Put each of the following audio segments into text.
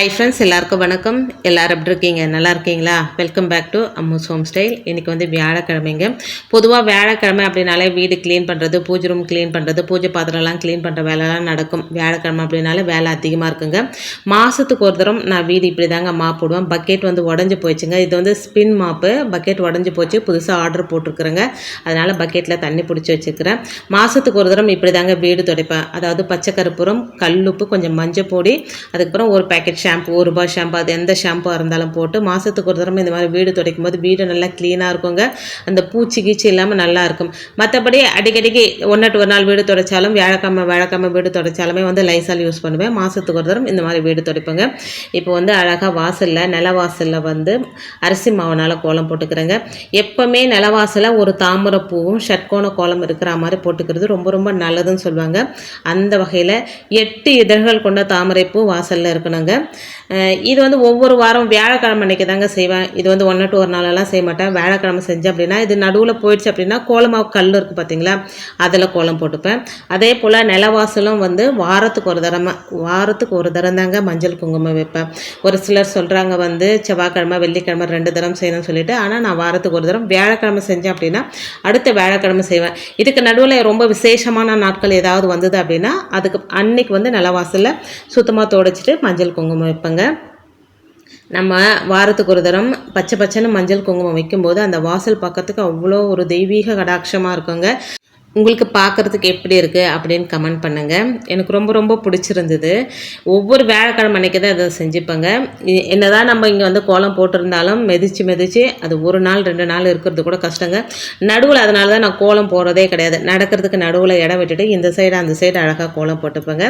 Hi friends எல்லாருக்கும் வணக்கம். எல்லோரும் எப்படி இருக்கீங்க? நல்லா இருக்கீங்களா? Welcome back to Ammu's home style இன்றைக்கி வந்து வியாழக்கிழமைங்க. பொதுவாக வியாழக்கிழமை அப்படின்னாலே வீடு க்ளீன் பண்ணுறது பூஜை ரூம் க்ளீன் பண்ணுறது பூஜை பாத்திரம்லாம் க்ளீன் பண்ணுற வேலைலாம் நடக்கும். வியாழக்கிழமை அப்படின்னாலே வேலை அதிகமாக இருக்குங்க. மாதத்துக்கு ஒரு தரம் நான் வீடு இப்படி தாங்க மாப் போடுவேன். பக்கெட் வந்து உடஞ்சி போயிடுச்சுங்க. இது வந்து ஸ்பின் மாப்பு பக்கெட் உடஞ்சி போச்சு. புதுசாக ஆர்டர் போட்டிருக்குறேங்க. அதனால் பக்கெட்டில் தண்ணி பிடிச்சி வச்சுருக்கிறேன் மாதத்துக்கு ஒரு தரம் இப்படி தாங்க வீடு துடைப்பேன். அதாவது பச்சை கருப்புரம் கல்லுப்பு கொஞ்சம் மஞ்சள் பொடி அதுக்கப்புறம் ஒரு பேக்கெட் ஷாம்பு ஒரு ரூபாய் ஷாம்பு அது எந்த ஷாம்பாக இருந்தாலும் போட்டு மாதத்துக்கு ஒரு தடவை இந்த மாதிரி வீடு துடைக்கும் போது வீடு நல்லா க்ளீனாக இருக்குங்க. அந்த பூச்சி கீச்சி இல்லாமல் நல்லா இருக்கும். மற்றபடி அடிக்கடிக்கு ஒன்று ஒரு நாள் வீடு துடைச்சாலும் வியாழக்கிழமை வியாழக்கிழமை வீடு துடைச்சாலுமே வந்து லைசால் யூஸ் பண்ணுவேன். மாதத்துக்கு ஒரு தடவை இந்த மாதிரி வீடு துடைப்பேங்க. இப்போ வந்து அழகாக வாசலில் நில வாசலில் வந்து அரிசி மாவுனால் கோலம் போட்டுக்கிறேங்க. எப்போவுமே நிலவாசலில் ஒரு தாமரை பூவும் ஷட்கோண கோலம் இருக்கிற மாதிரி போட்டுக்கிறது ரொம்ப ரொம்ப நல்லதுன்னு சொல்லுவாங்க. அந்த வகையில் எட்டு இதழ்கள் கொண்ட தாமரை பூ வாசலில் இருக்கணுங்க. இது வந்து ஒவ்வொரு வாரம் வியாழக்கிழமை அன்னைக்கு தாங்க செய்வேன். இது வந்து ஒன்று டு ஒரு நாளெல்லாம் செய்ய மாட்டேன். வியாழக்கிழமை செஞ்சேன் அப்படின்னா இது நடுவில் போயிடுச்சு அப்படின்னா கோலமாவு கல் இருக்குது பார்த்தீங்களா அதில் கோலம் போட்டுப்பேன். அதே போல் நிலவாசலும் வந்து வாரத்துக்கு ஒரு தடவை வாரத்துக்கு ஒரு தரம் தாங்க மஞ்சள் குங்குமம் வைப்பேன். ஒரு சிலர் சொல்கிறாங்க வந்து செவ்வாய்க்கிழமை வெள்ளிக்கிழமை ரெண்டு தரம் செய்யணும்னு சொல்லிட்டு ஆனால் நான் வாரத்துக்கு ஒரு தரம் வியாழக்கிழமை செஞ்சேன் அப்படின்னா அடுத்த வியாழக்கிழமை செய்வேன். இதுக்கு நடுவில் ரொம்ப விசேஷமான நாட்கள் ஏதாவது வந்தது அப்படின்னா அதுக்கு அன்னைக்கு வந்து நிலவாசலில் சுத்தமாக துடைச்சிட்டு மஞ்சள் குங்குமம் வைப்பேங்க நம்ம வாரத்துக்கு ஒரு தரம் பச்சை பச்சைன்னு மஞ்சள் குங்குமம் வைக்கும்போது அந்த வாசல் பக்கத்துக்கு அவ்வளோ ஒரு தெய்வீக கடாட்சமாக இருக்குங்க. உங்களுக்கு பார்க்குறதுக்கு எப்படி இருக்குது அப்படின்னு கமெண்ட் பண்ணுங்கள் எனக்கு ரொம்ப ரொம்ப பிடிச்சிருந்தது. ஒவ்வொரு வியாழக்கிழமை அன்னைக்கு தான் இதை செஞ்சுப்பேங்க. என்ன என்னதான் நம்ம இங்கே வந்து கோலம் போட்டிருந்தாலும் மெதிச்சு மெதிச்சு அது ஒரு நாள் ரெண்டு நாள் இருக்கிறது கூட கஷ்டங்க. நடுவில் அதனால தான் நான் கோலம் போடுறதே கிடையாது. நடக்கிறதுக்கு நடுவில் இடம் விட்டுட்டு இந்த சைடு அந்த சைடு அழகாக கோலம் போட்டுப்பேங்க.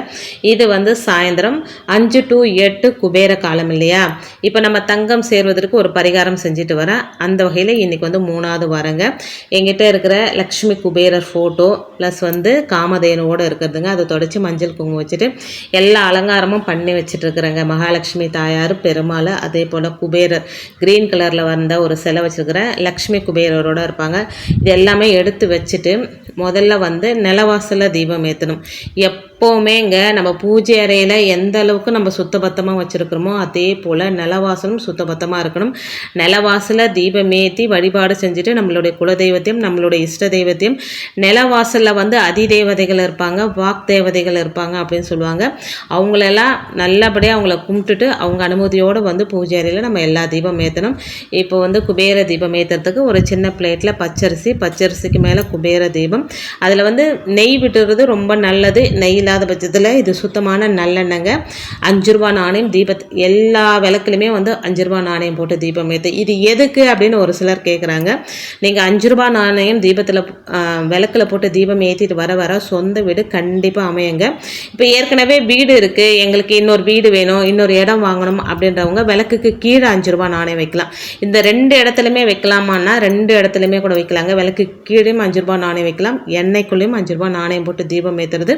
இது வந்து சாயந்தரம் அஞ்சு டு எட்டு குபேர காலம் இல்லையா? இப்போ நம்ம தங்கம் சேர்வதற்கு ஒரு பரிகாரம் செஞ்சுட்டு வரேன். அந்த வகையில் இன்றைக்கி வந்து மூணாவது வாரங்க. எங்கிட்ட இருக்கிற லக்ஷ்மி குபேரர் ஃபோட்டோ ப்ளஸ் வந்து காமதேனுவோடு இருக்கிறதுங்க. அதை தொடச்சி மஞ்சள் குங்குமம் வச்சுட்டு எல்லா அலங்காரமும் பண்ணி வச்சுட்ருக்குறேங்க மகாலட்சுமி தாயார் பெருமாள் அதே போல் குபேரர். க்ரீன் கலரில் வந்த ஒரு சிலை வச்சுருக்கிறேன். லக்ஷ்மி குபேரரோட இருப்பாங்க. இது எல்லாமே எடுத்து வச்சுட்டு முதல்ல வந்து நிலவாசலில் தீபம் ஏற்றணும் எப்போவுமேங்க நம்ம பூஜை அறையில் எந்த அளவுக்கு நம்ம சுத்தபத்தமாக வச்சுருக்கிறோமோ அதே போல் நிலவாசலும் சுத்தபத்தமாக இருக்கணும். நிலவாசலில் தீபம் ஏற்றி வழிபாடு செஞ்சுட்டு நம்மளுடைய குலதெய்வத்தையும் நம்மளுடைய இஷ்ட தெய்வத்தையும் நிலவாசலில் வந்து அதிதேவதைகள் இருப்பாங்க வாக் தேவதைகள் இருப்பாங்க அப்படின்னு சொல்லுவாங்க. அவங்களெல்லாம் நல்லபடியாக அவங்கள கும்பிட்டுட்டு அவங்க அனுமதியோடு வந்து பூஜாரியில் நம்ம எல்லா தீபம் ஏற்றணும் இப்போ வந்து குபேர தீபம் ஏற்றுறதுக்கு ஒரு சின்ன பிளேட்டில் பச்சரிசி பச்சரிசிக்கு மேலே குபேர தீபம். அதில் வந்து நெய் விட்டுறது ரொம்ப நல்லது. நெய் இல்லாத பட்சத்தில் இது சுத்தமான நல்லெண்ணங்க. அஞ்சு ரூபா நாணயம் தீபத் எல்லா விளக்குலையுமே வந்து அஞ்சு ரூபா நாணயம் போட்டு தீபம் ஏற்று இது எதுக்கு அப்படின்னு ஒரு சிலர் கேட்குறாங்க நீங்கள் அஞ்சு ரூபா நாணயம் தீபத்தில் விளக்கில் போட்டு தீபம் ஏற்றிட்டு வர வர சொந்த வீடு கண்டிப்பாக அமையுங்க. இப்போ ஏற்கனவே வீடு இருக்குது எங்களுக்கு இன்னொரு வீடு வேணும். இன்னொரு இடம் வாங்கணும் அப்படின்றவங்க விளக்குக்கு கீழே அஞ்சு ரூபா நாணயம் வைக்கலாம். இந்த ரெண்டு இடத்துலையுமே வைக்கலாமான்னா ரெண்டு இடத்துலையுமே கூட வைக்கலாங்க. விளக்கு கீழேயும் அஞ்சு ரூபா நாணயம் வைக்கலாம். எண்ணெய்க்குள்ளேயும் அஞ்சு ரூபா நாணயம் போட்டு தீபம் ஏற்றுறது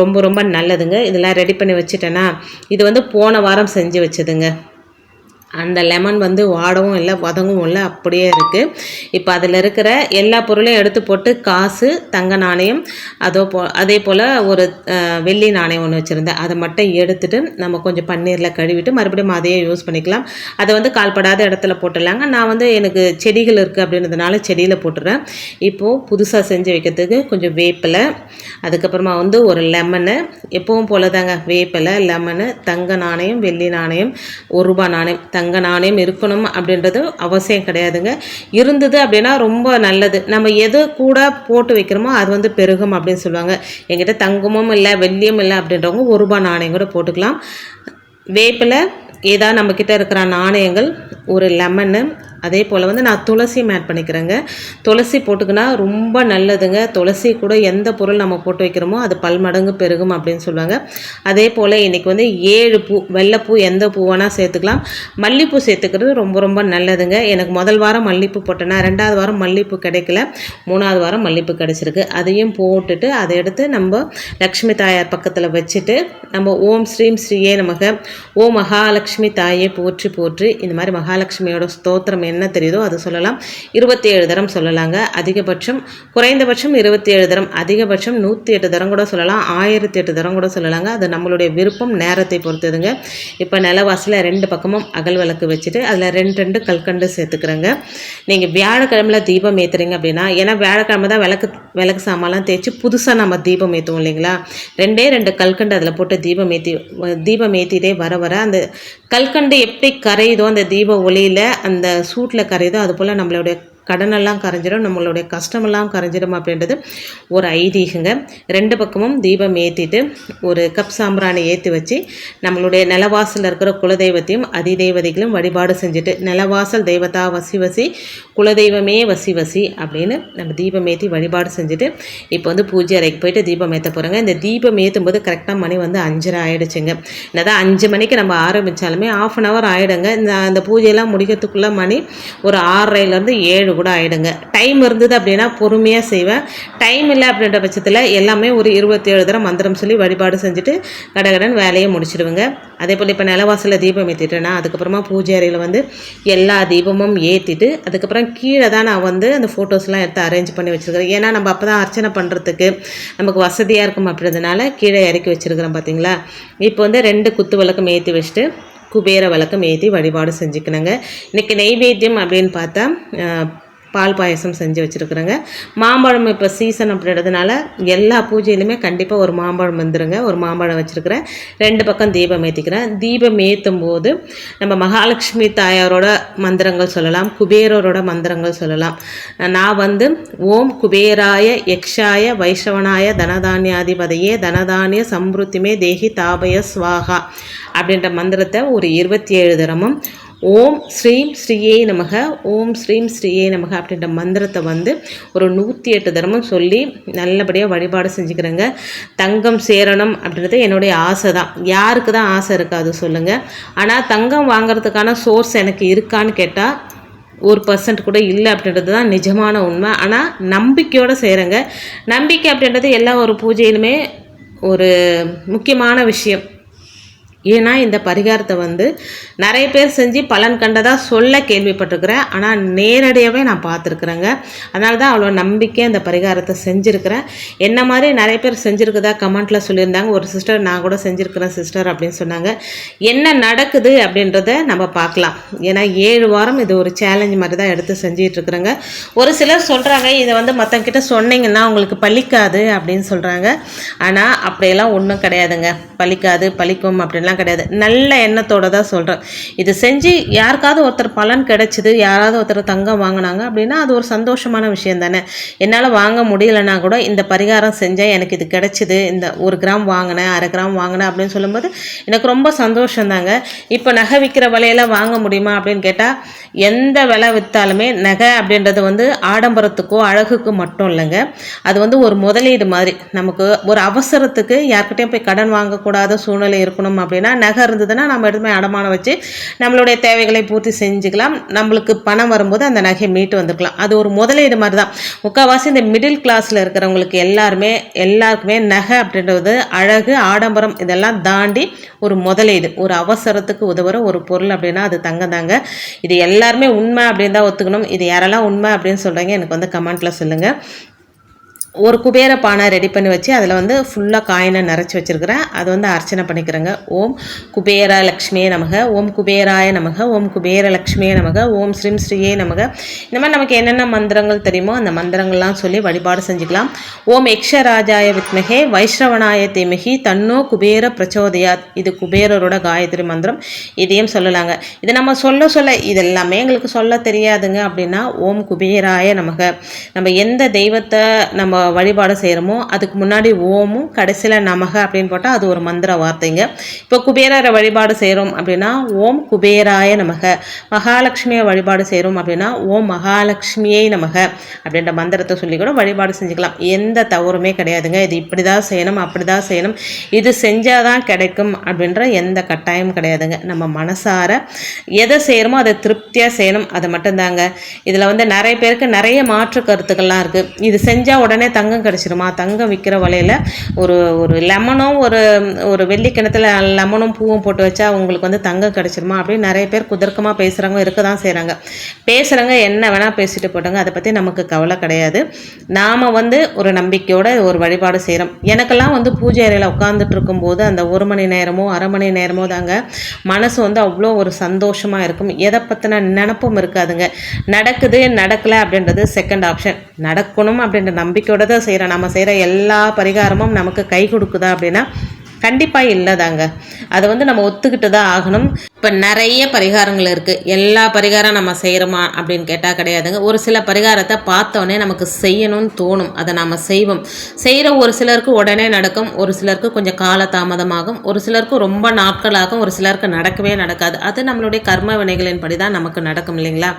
ரொம்ப ரொம்ப நல்லதுங்க. இதெல்லாம் ரெடி பண்ணி வச்சுட்டேன்னா இது வந்து போன வாரம் செஞ்சு வச்சதுங்க. அந்த லெமன் வந்து வாடவும் இல்லை வதங்கவும் இல்லை அப்படியே இருக்குது இப்போ அதில் இருக்கிற எல்லா பொருளையும் எடுத்து போட்டு காசு தங்க நாணயம் அதோ போ அதே போல் ஒரு வெள்ளி நாணயம் ஒன்று வச்சுருந்தேன். அதை மட்டும் எடுத்துகிட்டு நம்ம கொஞ்சம் பன்னீரில் கழுவிட்டு மறுபடியும் அதையே யூஸ் பண்ணிக்கலாம். அதை வந்து கால்படாத இடத்துல போட்டுடலாங்க. நான் வந்து எனக்கு செடிகள் இருக்குது அப்படின்றதுனால செடியில் போட்டுறேன். இப்போது புதுசாக செஞ்சு வைக்கிறதுக்கு கொஞ்சம் வேப்பிலை அதுக்கப்புறமா வந்து ஒரு லெமனு எப்பவும் போல தாங்க வேப்பிலை லெமனு தங்க நாணயம் வெள்ளி நாணயம் ஒரு ரூபாய் நாணயம் தங்க நாணயம் இருக்கணும் அப்படின்றது அவசியம் கிடையாதுங்க. இருந்தது அப்படின்னா ரொம்ப நல்லது. நம்ம எது கூட போட்டு வைக்கிறோமோ அது வந்து பெருகும் அப்படின்னு சொல்லுவாங்க. எங்கிட்ட தங்கமும் இல்லை வெள்ளியும் இல்லை அப்படின்றவங்க ஒரு ரூபாய் நாணயம் கூட போட்டுக்கலாம். வேப்பில் ஏதாவது நம்மக்கிட்ட இருக்கிற நாணயங்கள் ஒரு லெமனு அதே போல் வந்து நான் துளசியும் ஆட் பண்ணிக்கிறேங்க. துளசி போட்டுக்கினா ரொம்ப நல்லதுங்க. துளசி கூட எந்த பொருள் நம்ம போட்டு வைக்கிறோமோ அது பல்மடங்கு பெருகும் அப்படின்னு சொல்லுவாங்க. அதே போல் இன்றைக்கி வந்து ஏழு பூ வெள்ளைப்பூ எந்த பூ வேணால் சேர்த்துக்கலாம். மல்லிப்பூ சேர்த்துக்கிறது ரொம்ப ரொம்ப நல்லதுங்க. எனக்கு முதல் வாரம் மல்லிப்பூ போட்டேன்னா ரெண்டாவது வாரம் மல்லிப்பூ கிடைக்கல. மூணாவது வாரம் மல்லிப்பூ கிடச்சிருக்கு. அதையும் போட்டுட்டு அதை எடுத்து நம்ம லக்ஷ்மி தாயார் பக்கத்தில் வச்சுட்டு நம்ம ஓம் ஸ்ரீம் ஸ்ரீயே நமக. ஓ மகாலட்சுமி தாயே போற்றி போற்றி. இந்த மாதிரி மகாலட்சுமியோட ஸ்தோத்திரம் என்ன தெரியுதோ அது சொல்லலாம். இருபத்தி ஏழு தரம் சொல்லலாங்க. அதிகபட்சம் குறைந்தபட்சம் இருபத்தி ஏழு தரம். அதிகபட்சம் நூற்றி எட்டு தரம் கூட சொல்லலாம். ஆயிரத்தி எட்டு தரம் கூட சொல்லலாங்க. அது நம்மளுடைய விருப்பம் நேரத்தை பொறுத்ததுங்க. இப்போ நிலவாசில் ரெண்டு பக்கமும் அகல் விளக்கு வச்சுட்டு அதில் ரெண்டு ரெண்டு கல்கண்டு சேர்த்துக்கிறேங்க. நீங்கள் வியாழக்கிழமையில் தீபம் ஏற்றுறீங்க அப்படின்னா ஏன்னா வியாழக்கிழமை தான் விளக்கு விளக்கு சாமான்லாம் தேய்ச்சி புதுசாக நம்ம தீபம் ஏற்றுவோம் இல்லைங்களா? ரெண்டே ரெண்டு கல்கண்டு அதில் போட்டு தீபம் ஏற்றி தீபம் ஏற்றிட்டே வர வர அந்த கல்கண்டு எப்படி கரையுதோ அந்த தீப ஒளியில் அந்த சூட்டில் கரையுதோ அது போல் நம்மளுடைய கடனெல்லாம் கரைஞ்சிடும் நம்மளுடைய கஷ்டமெல்லாம் கரைஞ்சிடும் அப்படின்றது ஒரு ஐதீகங்க. ரெண்டு பக்கமும் தீபம் ஏற்றிட்டு ஒரு கப் சாம்பிராணி ஏற்றி வச்சு நம்மளுடைய நிலவாசலில் இருக்கிற குலதெய்வத்தையும் அதிதெய்வதைகளும் வழிபாடு செஞ்சுட்டு நிலவாசல் தெய்வத்தா வசி வசி குலதெய்வமே வசி வசி அப்படின்னு நம்ம தீபம் ஏற்றி வழிபாடு செஞ்சுட்டு இப்போ வந்து பூஜை அறைக்கு போயிட்டு தீபம் ஏற்ற போகிறோங்க இந்த தீபம் ஏற்றும் போது கரெக்டாக மணி வந்து அஞ்சரை ஆகிடுச்சுங்க என்னதான் அஞ்சு மணிக்கு நம்ம ஆரம்பித்தாலுமே ஆஃப் அன் ஹவர் ஆகிடுங்க இந்த அந்த பூஜையெல்லாம் முடிக்கிறதுக்குள்ளே மணி ஒரு ஆறரைலேருந்து ஏழு கூட ஆகிடுங்க டைம் இருந்தது அப்படின்னா பொறுமையாக செய்வேன். டைம் இல்லை அப்படின்ற பட்சத்தில் எல்லாமே ஒரு இருபத்தி ஏழு தரம் மந்திரம் சொல்லி வழிபாடு செஞ்சுட்டு கடகடன் வேலையை முடிச்சிடுவேங்க. அதே போல் இப்போ நிலவாசலில் தீபம் ஏற்றிட்டேன்னா அதுக்கப்புறமா பூஜை அறையில் வந்து எல்லா தீபமும் ஏற்றிட்டு அதுக்கப்புறம் கீழே தான் நான் வந்து அந்த ஃபோட்டோஸ்லாம் எடுத்து அரேஞ்ச் பண்ணி வச்சுருக்கிறேன். ஏன்னா நம்ம அப்போ தான் அர்ச்சனை பண்ணுறதுக்கு நமக்கு வசதியாக இருக்கும் அப்படின்றதுனால கீழே இறக்கி வச்சுருக்கிறேன் பார்த்தீங்களா இப்போ வந்து ரெண்டு குத்து விளக்கம் ஏற்றி வச்சுட்டு குபேர வழக்கம் ஏற்றி வழிபாடு செஞ்சுக்கணுங்க. இன்றைக்கி நெய்வேத்தியம் அப்படின்னு பார்த்தா பால் பாயசம் செஞ்சு வச்சுருக்குறேங்க. மாம்பழம் இப்போ சீசன் அப்படின்றதுனால எல்லா பூஜையிலுமே கண்டிப்பாக ஒரு மாம்பழம் வந்துடுங்க ஒரு மாம்பழம் வச்சுருக்கிறேன். ரெண்டு பக்கம் தீபம் ஏற்றிக்கிறேன் தீபம் ஏற்றும் போது நம்ம மகாலட்சுமி தாயாரோட மந்திரங்கள் சொல்லலாம். குபேரரோட மந்திரங்கள் சொல்லலாம். நான் வந்து ஓம் குபேராய யக்ஷாய வைஷ்ணவனாய தனதானியாதிபதையே தனதானிய சம்ருத்திமே தேகி தாபய ஸ்வாகா அப்படின்ற மந்திரத்தை ஒரு இருபத்தி ஏழு தரமும் ஓம் ஸ்ரீம் ஸ்ரீயே நமக ஓம் ஸ்ரீம் ஸ்ரீயே நமக அப்படின்ற மந்திரத்தை வந்து ஒரு நூற்றி எட்டு தரமும் சொல்லி நல்லபடியாக வழிபாடு செஞ்சுக்கிறேங்க. தங்கம் சேரணும் அப்படின்றது என்னுடைய ஆசை தான் யாருக்கு தான் ஆசை இருக்காது சொல்லுங்கள் ஆனால் தங்கம் வாங்குறதுக்கான சோர்ஸ் எனக்கு இருக்கான்னு கேட்டால் ஒரு பர்சன்ட் கூட இல்லை அப்படின்றது தான் நிஜமான உண்மை. ஆனால் நம்பிக்கையோடு செய்கிறேங்க நம்பிக்கை அப்படின்றது எல்லா ஒரு பூஜையிலுமே ஒரு முக்கியமான விஷயம். ஏன்னா இந்த பரிகாரத்தை வந்து நிறைய பேர் செஞ்சு பலன் கண்டதாக சொல்ல கேள்விப்பட்டிருக்கிறேன். ஆனால் நேரடியாகவே நான் பார்த்துருக்குறேங்க. அதனால தான் அவ்வளோ நம்பிக்கை அந்த பரிகாரத்தை செஞ்சுருக்கிறேன். என்ன மாதிரி நிறைய பேர் செஞ்சுருக்குதா கமெண்ட்டில் சொல்லியிருந்தாங்க. ஒரு சிஸ்டர் நான் கூட செஞ்சுருக்கிறேன் சிஸ்டர் அப்படின்னு சொன்னாங்க. என்ன நடக்குது அப்படின்றத நம்ம பார்க்கலாம். ஏன்னா ஏழு வாரம் இது ஒரு சேலஞ்ச் மாதிரி தான் எடுத்து செஞ்சிகிட்ருக்குறேங்க. ஒரு சிலர் சொல்கிறாங்க இதை வந்து மற்றவங்கிட்ட சொன்னீங்கன்னா உங்களுக்கு பழிக்காது அப்படின்னு சொல்கிறாங்க ஆனால் அப்படியெல்லாம் ஒன்றும் கிடையாதுங்க. பழிக்காது பழிக்கும் அப்படின்லாம் அப்படிலாம் கிடையாது. நல்ல எண்ணத்தோடு தான் சொல்கிறேன் இது செஞ்சு யாருக்காவது ஒருத்தர் பலன் கிடைச்சிது யாராவது ஒருத்தர் தங்கம் வாங்கினாங்க அப்படின்னா அது ஒரு சந்தோஷமான விஷயம் தானே. என்னால் வாங்க முடியலைன்னா கூட இந்த பரிகாரம் செஞ்சேன் எனக்கு இது கிடைச்சிது இந்த ஒரு கிராம் வாங்கினேன் அரை கிராம் வாங்கினேன் அப்படின்னு சொல்லும்போது எனக்கு ரொம்ப சந்தோஷம் தாங்க. இப்போ நகை விற்கிற விலையெல்லாம் வாங்க முடியுமா அப்படின்னு கேட்டால் எந்த விலை விற்றாலுமே நகை அப்படின்றது வந்து ஆடம்பரத்துக்கோ அழகுக்கு மட்டும் இல்லைங்க. அது வந்து ஒரு முதலீடு மாதிரி. நமக்கு ஒரு அவசரத்துக்கு யார்கிட்டையும் போய் கடன் வாங்கக்கூடாத சூழ்நிலை இருக்கணும் அப்படின்னு அப்படின்னா நகை இருந்ததுன்னா நம்ம எதுவுமே அடமானம் வச்சு நம்மளுடைய தேவைகளை பூர்த்தி செஞ்சுக்கலாம். நம்மளுக்கு பணம் வரும்போது அந்த நகையை மீட்டு வந்துக்கலாம். அது ஒரு முதலீடு மாதிரி தான் முக்கால்வாசி இந்த மிடில் கிளாஸில் இருக்கிறவங்களுக்கு எல்லாருமே எல்லாருக்குமே நகை அப்படின்றது அழகு ஆடம்பரம் இதெல்லாம் தாண்டி ஒரு முதலீடு. ஒரு அவசரத்துக்கு உதவுற ஒரு பொருள் அப்படின்னா அது தங்கம் தாங்க. இது எல்லாருமே உண்மை அப்படின்னு தான் ஒத்துக்கணும். இது யாரெல்லாம் உண்மை அப்படின்னு சொல்கிறீங்க எனக்கு வந்து கமெண்ட்டில் சொல்லுங்கள் ஒரு குபேர பானை ரெடி பண்ணி வச்சு அதில் வந்து ஃபுல்லாக காயினை நிறச்சி வச்சுருக்கிறேன். அது வந்து அர்ச்சனை பண்ணிக்கிறேங்க. ஓம் குபேர லக்ஷ்மியே நமக. ஓம் குபேராய நமக. ஓம் குபேர லக்ஷ்மியே நமக. ஓம் ஸ்ரீம் ஸ்ரீயே நமக. இந்த மாதிரி நமக்கு என்னென்ன மந்திரங்கள் தெரியுமோ அந்த மந்திரங்கள்லாம் சொல்லி வழிபாடு செஞ்சுக்கலாம். ஓம் யக்ஷராஜாய வித்மகே வைஷ்ரவனாய தேமகி தன்னோ குபேர பிரச்சோதயாத். இது குபேரரோட காயத்ரி மந்திரம். இதையும் சொல்லலாங்க. இதை நம்ம சொல்ல சொல்ல இதெல்லாமே எங்களுக்கு சொல்ல தெரியாதுங்க அப்படின்னா ஓம் குபேராய நமக. நம்ம எந்த தெய்வத்தை நம்ம வழிபாடு செய்கிறோமோ அதுக்கு முன்னாடி ஓமும் கடைசியில் நமக அப்படின்னு போட்டால் அது ஒரு மந்திர வார்த்தைங்க. இப்போ குபேரரை வழிபாடு செய்கிறோம் அப்படின்னா ஓம் குபேராய நமக. மகாலட்சுமியை வழிபாடு செய்கிறோம் அப்படின்னா ஓம் மகாலட்சுமியை நமக அப்படின்ற மந்திரத்தை சொல்லி கூட வழிபாடு செஞ்சுக்கலாம். எந்த தவறுமே கிடையாதுங்க. இது இப்படி தான் செய்யணும் அப்படி தான் செய்யணும். இது செஞ்சால் தான் கிடைக்கும் அப்படின்ற எந்த கட்டாயமும் கிடையாதுங்க. நம்ம மனசார எதை செய்கிறோமோ அதை திருப்தியாக செய்யணும். அது மட்டும்தாங்க. இதில் வந்து நிறைய பேருக்கு நிறைய மாற்று கருத்துக்கள்லாம் இருக்குது இது செஞ்சால் உடனே தங்கம் கிடச்சிருமா? தங்கம் விற்கிற வலையில் ஒரு ஒரு லெமனும் ஒரு ஒரு வெள்ளி கிணத்துல லெமனும் பூவும் போட்டு வச்சா உங்களுக்கு வந்து தங்கம் கிடச்சிருமா? அப்படின்னு நிறைய பேர் குதர்க்கமாக பேசுகிறவங்க இருக்க தான் செய்கிறாங்க பேசுகிறவங்க என்ன வேணால் பேசிட்டு போட்டாங்க. அதை பற்றி நமக்கு கவலை கிடையாது. நாம் வந்து ஒரு நம்பிக்கையோட ஒரு வழிபாடு செய்கிறோம் எனக்கெல்லாம் வந்து பூஜை அறையில் உட்காந்துட்டு இருக்கும்போது அந்த ஒரு மணி நேரமோ அரை மணி நேரமோ தாங்க மனசு வந்து அவ்வளோ ஒரு சந்தோஷமாக இருக்கும். எதை பற்றின நினப்பும் இருக்காதுங்க. நடக்குது நடக்கலை அப்படின்றது செகண்ட் ஆப்ஷன் நடக்கணும் அப்படின்ற நம்பிக்கையோட தான் செய்கிறோம் நம்ம செய்கிற எல்லா பரிகாரமும் நமக்கு கை கொடுக்குதா அப்படின்னா கண்டிப்பாக இல்லைதாங்க. அதை வந்து நம்ம ஒத்துக்கிட்டு தான் ஆகணும். இப்போ நிறைய பரிகாரங்கள் இருக்குது எல்லா பரிகாரம் நம்ம செய்கிறோமா அப்படின்னு கேட்டால் கிடையாதுங்க. ஒரு சில பரிகாரத்தை பார்த்தோன்னே நமக்கு செய்யணும்னு தோணும். அதை நம்ம செய்வோம். செய்கிற ஒரு சிலருக்கு உடனே நடக்கும். ஒரு சிலருக்கு கொஞ்சம் கால தாமதமாகும் ஒரு சிலருக்கு ரொம்ப நாட்களாகும். ஒரு சிலருக்கு நடக்கவே நடக்காது. அது நம்மளுடைய கர்ம வினைகளின் படி தான் நமக்கு நடக்கும் இல்லைங்களா?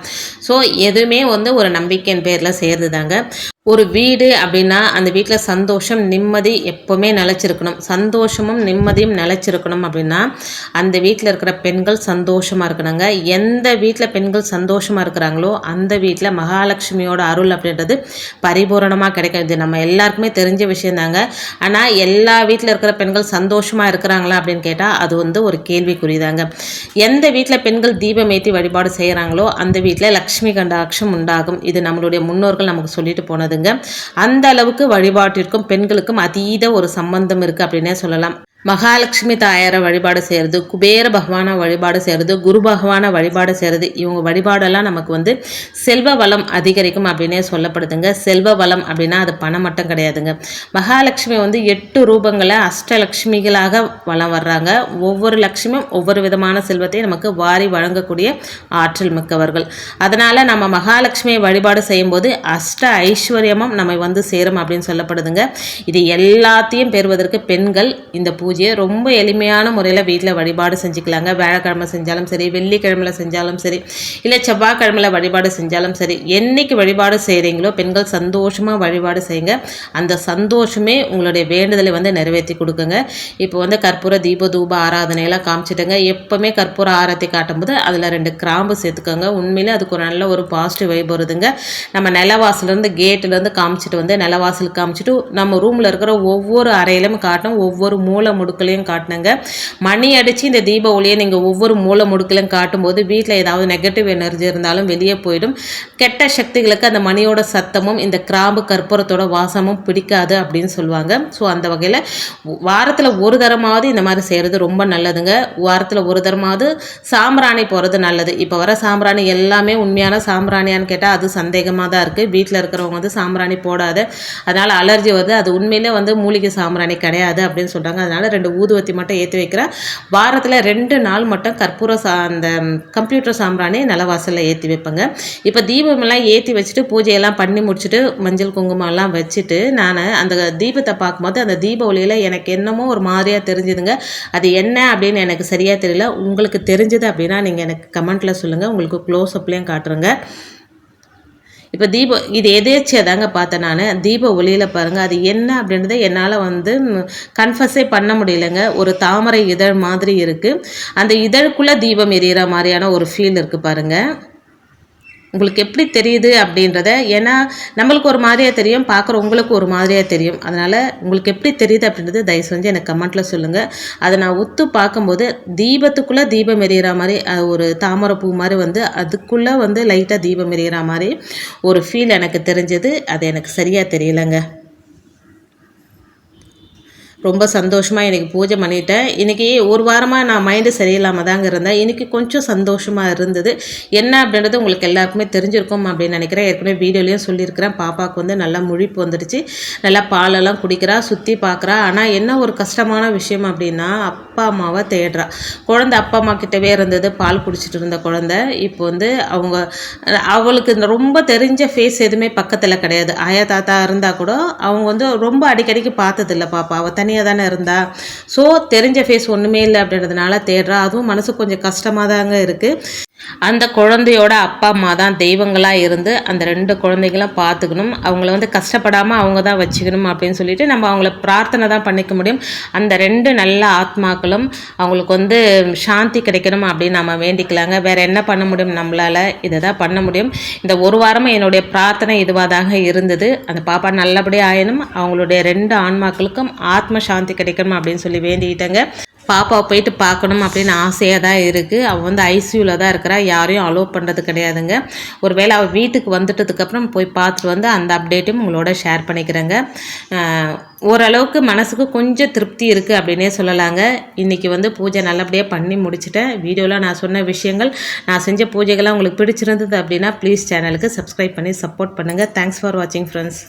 ஸோ எதுவுமே வந்து ஒரு நம்பிக்கையின் பேரில் சேர்ந்து தாங்க ஒரு வீடு அப்படின்னா அந்த வீட்டில் சந்தோஷம் நிம்மதி எப்போவுமே நிலச்சிருக்கணும். சந்தோஷமும் நிம்மதியும் நிலச்சிருக்கணும் அப்படின்னா அந்த வீட்டில் இருக்கிற பெண்கள் சந்தோஷமாக இருக்கணுங்க. எந்த வீட்டில் பெண்கள் சந்தோஷமாக இருக்கிறாங்களோ அந்த வீட்டில் மகாலட்சுமியோட அருள் அப்படின்றது பரிபூரணமாக கிடைக்கும். இது நம்ம எல்லாருக்குமே தெரிஞ்ச விஷயந்தாங்க ஆனால் எல்லா வீட்டில் இருக்கிற பெண்கள் சந்தோஷமாக இருக்கிறாங்களா அப்படின்னு கேட்டால் அது வந்து ஒரு கேள்விக்குறிதாங்க. எந்த வீட்டில் பெண்கள் தீபம் ஏற்றி வழிபாடு செய்கிறாங்களோ அந்த வீட்டில் லக்ஷ்மி கண்டாட்சம் உண்டாகும். இது நம்மளுடைய முன்னோர்கள் நமக்கு சொல்லிட்டு போனதுங்க அந்த அளவுக்கு வழிபாட்டிற்கும் பெண்களுக்கும் அதீத ஒரு சம்பந்தம் இருக்குது அப்படின்னே சொல்லலாம். மகாலட்சுமி தாயாரை வழிபாடு செய்கிறது குபேர பகவானை வழிபாடு செய்கிறது குரு பகவானை வழிபாடு செய்கிறது இவங்க வழிபாடெல்லாம் நமக்கு வந்து செல்வ வளம் அதிகரிக்கும் அப்படின்னே சொல்லப்படுதுங்க. செல்வ வளம் அப்படின்னா அது பணம் மட்டும் கிடையாதுங்க. மகாலட்சுமி வந்து எட்டு ரூபங்களை அஷ்டலக்ஷ்மிகளாக வளம் வர்றாங்க. ஒவ்வொரு லட்சுமியும் ஒவ்வொரு விதமான செல்வத்தையும் நமக்கு வாரி வழங்கக்கூடிய ஆற்றல் மிக்கவர்கள். அதனால் நம்ம மகாலட்சுமியை வழிபாடு செய்யும்போது அஷ்ட ஐஸ்வர்யமும் நம்ம வந்து சேரும் அப்படின்னு சொல்லப்படுதுங்க. இது எல்லாத்தையும் பெறுவதற்கு பெண்கள் இந்த பூஜையை ரொம்ப எளிமையான முறையில் வீட்டில் வழிபாடு செஞ்சுக்கலாங்க. வியாழக்கிழமை செஞ்சாலும் சரி வெள்ளிக்கிழமையில் செஞ்சாலும் சரி இல்லை செவ்வாய்க்கிழமையில் வழிபாடு செஞ்சாலும் சரி என்னைக்கு வழிபாடு செய்கிறீங்களோ பெண்கள் சந்தோஷமாக வழிபாடு செய்யுங்க. அந்த சந்தோஷமே உங்களுடைய வேண்டுதலை வந்து நிறைவேற்றி கொடுக்குங்க. இப்போ வந்து கற்பூர தீப தூப ஆராதனையெல்லாம் காமிச்சிட்டுங்க. எப்போவுமே கற்பூர ஆரத்தி காட்டும்போது அதில் ரெண்டு கிராம்பு சேர்த்துக்கோங்க. உண்மையிலே அதுக்கு ஒரு நல்ல ஒரு பாசிட்டிவ் வைப் வருதுங்க. நம்ம நிலவாசலேருந்து கேட்டுலேருந்து காமிச்சிட்டு வந்து நிலவாசல் காமிச்சிட்டு நம்ம ரூமில் இருக்கிற ஒவ்வொரு அறையிலும் காட்டணும். ஒவ்வொரு மூலை முடுக்கலையும் காட்டினங்க. மணி அடித்து இந்த தீப ஒளியை நீங்கள் ஒவ்வொரு மூலை முடுக்கலையும் காட்டும்போது வீட்டில் ஏதாவது நெகட்டிவ் எனர்ஜி இருந்தாலும் வெளியே போயிடும். கெட்ட சக்திகளுக்கு அந்த மணியோட சத்தமும் இந்த கிராம்பு கற்பூரத்தோட வாசமும் பிடிக்காது அப்படின்னு சொல்லுவாங்க. ஸோ அந்த வகையில் வாரத்தில் ஒரு தரமாவது இந்த மாதிரி செய்கிறது ரொம்ப நல்லதுங்க. வாரத்தில் ஒரு தரமாவது சாம்பிராணி போகிறது நல்லது. இப்போ வர சாம்பிராணி எல்லாமே உண்மையான சாம்பிராணியான்னு கேட்டால் அது சந்தேகமாக தான் இருக்குது வீட்டில் இருக்கிறவங்க வந்து சாம்பிராணி போடாத. அதனால் அலர்ஜி வருது. அது உண்மையிலே வந்து மூலிகை சாம்பிராணி கிடையாது அப்படின்னு சொல்கிறாங்க அதனால் ரெண்டு ஊதுவத்தி மட்டும் ஏற்றி வைக்கிறேன். வாரத்தில் ரெண்டு நாள் மட்டும் கற்பூர சா அந்த கம்ப்யூட்டர் சாம்பிராணி நிலவாசலில் ஏற்றி வைப்பேங்க. இப்போ தீபமெல்லாம் ஏற்றி வச்சுட்டு பூஜையெல்லாம் பண்ணி முடிச்சுட்டு மஞ்சள் குங்குமம்லாம் வச்சுட்டு நான் அந்த தீபத்தை பார்க்கும்போது அந்த தீப ஒளியில் எனக்கு என்னமோ ஒரு மாதிரியாக தெரிஞ்சுதுங்க. அது என்ன அப்படின்னு எனக்கு சரியாக தெரியல. உங்களுக்கு தெரிஞ்சது அப்படின்னா நீங்கள் எனக்கு கமெண்ட்டில் சொல்லுங்கள் உங்களுக்கு க்ளோஸ் அப்லேயும் காட்டுறேங்க. இப்போ தீப இது எதேச்சியாக தாங்க பார்த்தேன் நான்? தீப ஒளியில் பாருங்கள் அது என்ன அப்படின்றத என்னால் வந்து கன்ஃபஸே பண்ண முடியலைங்க. ஒரு தாமரை இதழ் மாதிரி இருக்குது அந்த இதழுக்குள்ளே தீபம் எரியிற மாதிரியான ஒரு ஃபீல் இருக்குது பாருங்கள் உங்களுக்கு எப்படி தெரியுது அப்படின்றத ஏன்னா நம்மளுக்கு ஒரு மாதிரியாக தெரியும் பார்க்குற உங்களுக்கு ஒரு மாதிரியாக தெரியும். அதனால் உங்களுக்கு எப்படி தெரியுது அப்படின்றது தயவு செஞ்சு எனக்கு கமெண்ட்டில் சொல்லுங்கள் அதை நான் ஒத்து பார்க்கும்போது தீபத்துக்குள்ளே தீபம் எரியிற மாதிரி ஒரு தாமரை பூ மாதிரி வந்து அதுக்குள்ளே வந்து லைட்டாக தீபம் எரியிற மாதிரி ஒரு ஃபீல் எனக்கு தெரிஞ்சது. அது எனக்கு சரியாக தெரியலைங்க. ரொம்ப சந்தோஷமாக எனக்கு பூஜை பண்ணிட்டேன். இன்றைக்கி ஒரு வாரமாக நான் மைண்டு சரியில்லாமல் தாங்க இருந்தேன். இன்றைக்கி கொஞ்சம் சந்தோஷமாக இருந்தது. என்ன அப்படின்றது உங்களுக்கு எல்லாருக்குமே தெரிஞ்சிருக்கும் அப்படின்னு நினைக்கிறேன். ஏற்கனவே வீடியோலையும் சொல்லியிருக்கிறேன். பாப்பாவுக்கு வந்து நல்லா முழிப்பு வந்துடுச்சு. நல்லா பாலெல்லாம் குடிக்கிறா சுற்றி பார்க்குறா ஆனால் என்ன ஒரு கஷ்டமான விஷயம் அப்படின்னா அப்பா அம்மாவை தேடுறா. குழந்தை அப்பா அம்மா கிட்டவே இருந்தது. பால் குடிச்சிட்டு இருந்த குழந்தை. இப்போ வந்து அவங்க அவளுக்கு ரொம்ப தெரிஞ்ச ஃபேஸ் எதுவுமே பக்கத்தில் கிடையாது. ஆயா தாத்தா இருந்தால் கூட அவங்க வந்து ரொம்ப அடிக்கடிக்கு பார்த்ததில்ல பாப்பா. அவள் தனி தனியாக தானே இருந்தா? ஸோ தெரிஞ்ச ஃபேஸ் ஒன்றுமே இல்லை அப்படின்றதுனால தேடுறா. அதுவும் மனசு கொஞ்சம் கஷ்டமாக தாங்க இருக்குது அந்த குழந்தையோட அப்பா அம்மா தான் தெய்வங்களாக இருந்து அந்த ரெண்டு குழந்தைங்களும் பார்த்துக்கணும். அவங்கள வந்து கஷ்டப்படாமல் அவங்க தான் வச்சுக்கணும் அப்படின்னு சொல்லிட்டு நம்ம அவங்கள பிரார்த்தனை தான் பண்ணிக்க முடியும். அந்த ரெண்டு நல்ல ஆத்மாக்களும் அவங்களுக்கு வந்து சாந்தி கிடைக்கணும் அப்படின்னு நம்ம வேண்டிக்கலாங்க. வேறு என்ன பண்ண முடியும்? நம்மளால் இதை தான் பண்ண முடியும். இந்த ஒரு வாரமாக என்னுடைய பிரார்த்தனை இதுவாக தாங்க இருந்தது. அந்த பாப்பா நல்லபடியாக ஆயினும் அவங்களுடைய ரெண்டு ஆன்மாக்களுக்கும் ஆத்ம சாந்தி கிடைக்கணும் அப்படின்னு சொல்லி வேண்டிக்கிட்டேங்க. பாப்பாவை போயிட்டு பார்க்கணும் அப்படின்னு ஆசையாக தான் இருக்குது அவள் வந்து ஐசியூவில் தான் இருக்கிறா. யாரையும் அலோவ் பண்ணுறது கிடையாதுங்க. ஒருவேளை அவள் வீட்டுக்கு வந்துட்டதுக்கப்புறம் போய் பார்த்துட்டு வந்து அந்த அப்டேட்டும் உங்களோட ஷேர் பண்ணிக்கிறேங்க. ஓரளவுக்கு மனசுக்கு கொஞ்சம் திருப்தி இருக்குது அப்படின்னே சொல்லலாங்க. இன்றைக்கி வந்து பூஜை நல்லபடியாக பண்ணி முடிச்சிட்டேன். வீடியோவில் நான் சொன்ன விஷயங்கள் நான் செஞ்ச பூஜைகள்லாம் உங்களுக்கு பிடிச்சிருந்தது அப்படின்னா ப்ளீஸ் சேனலுக்கு சப்ஸ்கிரைப் பண்ணி சப்போர்ட் பண்ணுங்கள் தேங்க்ஸ் ஃபார் வாட்சிங் ஃப்ரெண்ட்ஸ்